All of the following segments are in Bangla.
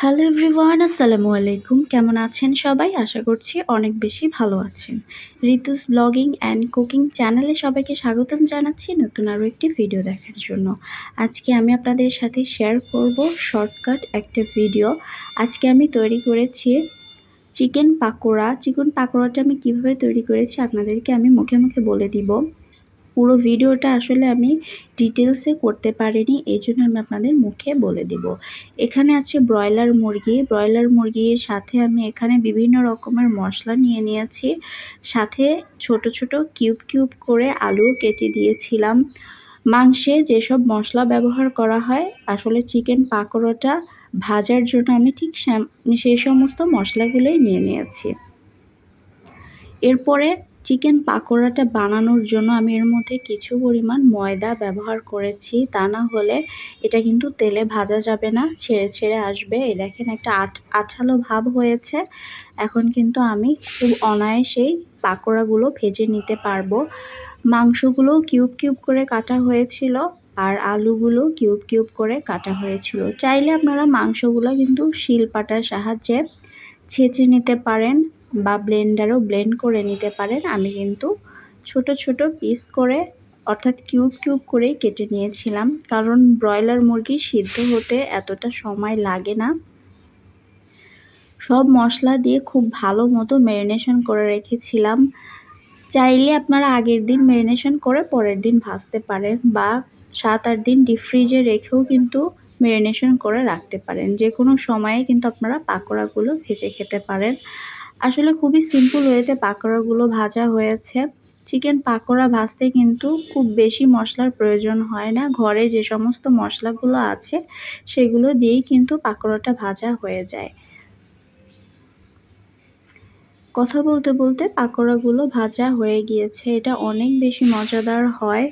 হ্যালো এভরিওয়ান আসসালামু আলাইকুম। কেমন আছেন সবাই? আশা করছি অনেক বেশি ভালো আছেন। ঋতুস ব্লগিং অ্যান্ড কুকিং চ্যানেলে সবাইকে স্বাগতম জানাচ্ছি নতুন আরও একটি ভিডিও দেখার জন্য। আজকে আমি আপনাদের সাথে শেয়ার করব শর্টকাট একটা ভিডিও আজকে আমি তৈরি করেছি চিকেন পাকোড়া। চিকেন পাকোড়াটা আমি কীভাবে তৈরি করেছি আপনাদেরকে আমি মুখে মুখে বলে দিব। পুরো ভিডিওটা আসলে আমি ডিটেলসে করতে পারিনি এই জন্য আমি আপনাদের মুখে বলে দিব। এখানে আছে ব্রয়লার মুরগি, ব্রয়লার মুরগির সাথে আমি এখানে বিভিন্ন রকমের মশলা নিয়ে নিয়েছি। সাথে ছোট ছোট কিউব কিউব করে আলু কেটে দিয়েছিলাম। মাংসে যেসব মশলা ব্যবহার করা হয়, আসলে চিকেন পাকোড়াটা ভাজার জন্য আমি ঠিক সেই সমস্ত মশলাগুলোই নিয়ে নিয়েছি। এরপরে চিকেন পাকোড়াটা বানানোর জন্য আমি এর মধ্যে কিছু পরিমাণ ময়দা ব্যবহার করেছি। তা না হলে এটা কিন্তু তেলে ভাজা যাবে না, ছেড়ে ছেড়ে আসবে। এই দেখেন একটা আট, আঠালো ভাব হয়েছে। এখন কিন্তু আমি খুব অনায়াসেই পাকোড়াগুলো ভেজে নিতে পারব। মাংসগুলো কিউব কিউব করে কাটা হয়েছিল আর আলুগুলো কিউব কিউব করে কাটা হয়েছিল। চাইলে আপনারা মাংসগুলো কিন্তু শিলপাটার সাহায্যে ছেঁচে নিতে পারেন। বা ব্লেন্ডারও ব্লেন্ড করে নিতে পারেন। আমি কিন্তু ছোট ছোট পিস করে অর্থাৎ কিউব কিউব করেই কেটে নিয়েছিলাম। কারণ ব্রয়লার মুরগি সিদ্ধ হতে এতটা সময় লাগে না। সব মশলা দিয়ে খুব ভালো মতো ম্যারিনেশন করে রেখেছিলাম। চাইলে আপনারা আগের দিন ম্যারিনেশন করে পরের দিন ভাজতে পারেন বা সাত, আট দিন ডিপ ফ্রিজে রেখেও কিন্তু ম্যারিনেশন করে রাখতে পারেন। যে কোনো সময়ে কিন্তু আপনারা পাকোড়াগুলো ভেজে খেতে পারেন। আসলে খুবই সিম্পল ওয়েতে পাকোড়াগুলো ভাজা হয়েছে। চিকেন পাকোড়া ভাজতে কিন্তু খুব বেশি মশলার প্রয়োজন হয় না। ঘরে যে সমস্ত মশলাগুলো আছে, সেগুলো দিয়েই কিন্তু পাকোড়াটা ভাজা হয়ে যায়। কথা বলতে বলতে পাকোড়াগুলো ভাজা হয়ে গিয়েছে। এটা অনেক বেশি মজাদার হয়।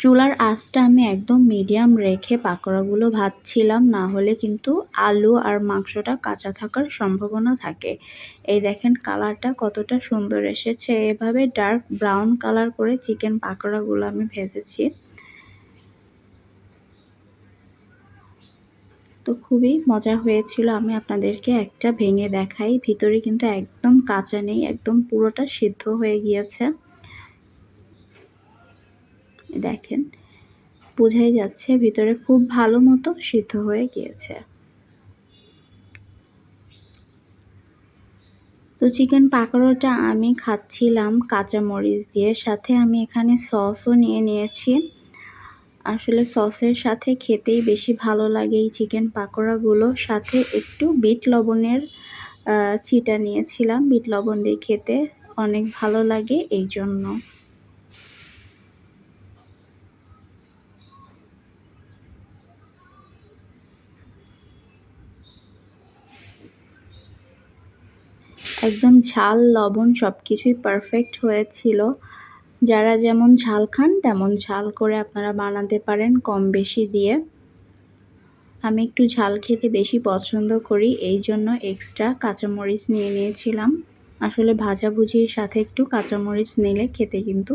চুলার আঁচটা আমি একদম মিডিয়াম রেখে পাকোড়াগুলো ভাজছিলাম, না হলে কিন্তু আলু আর মাংসটা কাঁচা থাকার সম্ভাবনা থাকে। এই দেখেন কালারটা কতটা সুন্দর এসেছে। এভাবে ডার্ক ব্রাউন কালার করে চিকেন পাকোড়াগুলো আমি ভেজেছি। তো খুবই মজা হয়েছিল। আমি আপনাদেরকে একটা ভেঙে দেখাই। ভিতরে কিন্তু একদম কাঁচা নেই, একদম পুরোটা সিদ্ধ হয়ে গিয়েছে। দেখেন, বোঝাই যাচ্ছে ভিতরে খুব ভালো মতো সিদ্ধ হয়ে গিয়েছে। তো চিকেন পাকোড়াটা আমি খাচ্ছিলাম কাঁচা মরিচ দিয়ে। সাথে আমি এখানে সসও নিয়ে নিয়েছি। আসলে সসের সাথে খেতেই বেশি ভালো লাগে এই চিকেন পাকোড়াগুলো। সাথে একটু বিট লবণের চিটা নিয়েছিলাম। বিট লবণ দিয়ে খেতে অনেক ভালো লাগে এই জন্য। একদম ঝাল, লবণ সব কিছুই পারফেক্ট হয়েছিল। যারা যেমন ঝাল খান, তেমন ঝাল করে আপনারা বানাতে পারেন কম বেশি দিয়ে। আমি একটু ঝাল খেতে বেশি পছন্দ করি, এই জন্য এক্সট্রা কাঁচামরিচ নিয়ে নিয়েছিলাম। আসলে ভাজাভুজির সাথে একটু কাঁচামরিচ নিলে খেতে কিন্তু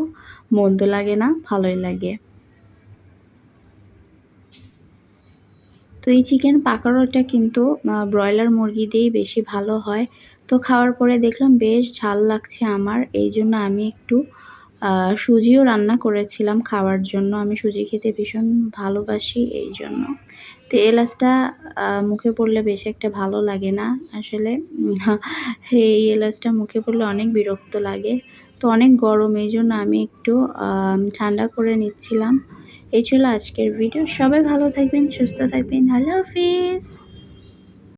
মন্দ লাগে না, ভালোই লাগে। তো এই চিকেন পাকোড়াটা কিন্তু ব্রয়লার মুরগি দিয়েই বেশি ভালো হয়। তো খাওয়ার পরে দেখলাম, বেশ ঝাল লাগছে আমার। এই জন্য আমি একটু সুজিও রান্না করেছিলাম খাওয়ার জন্য। আমি সুজি খেতে ভীষণ ভালোবাসি এই জন্য। তো এলাচটা মুখে পড়লে বেশ একটা ভালো লাগে না। আসলে এই এলাচটা মুখে পড়লে অনেক বিরক্ত লাগে। তো অনেক গরম, এই জন্য আমি একটু ঠান্ডা করে নিচ্ছিলাম। এই ছিল আজকের ভিডিও। সবাই ভালো থাকবেন, সুস্থ থাকবেন। আল্লাহ হাফিজ।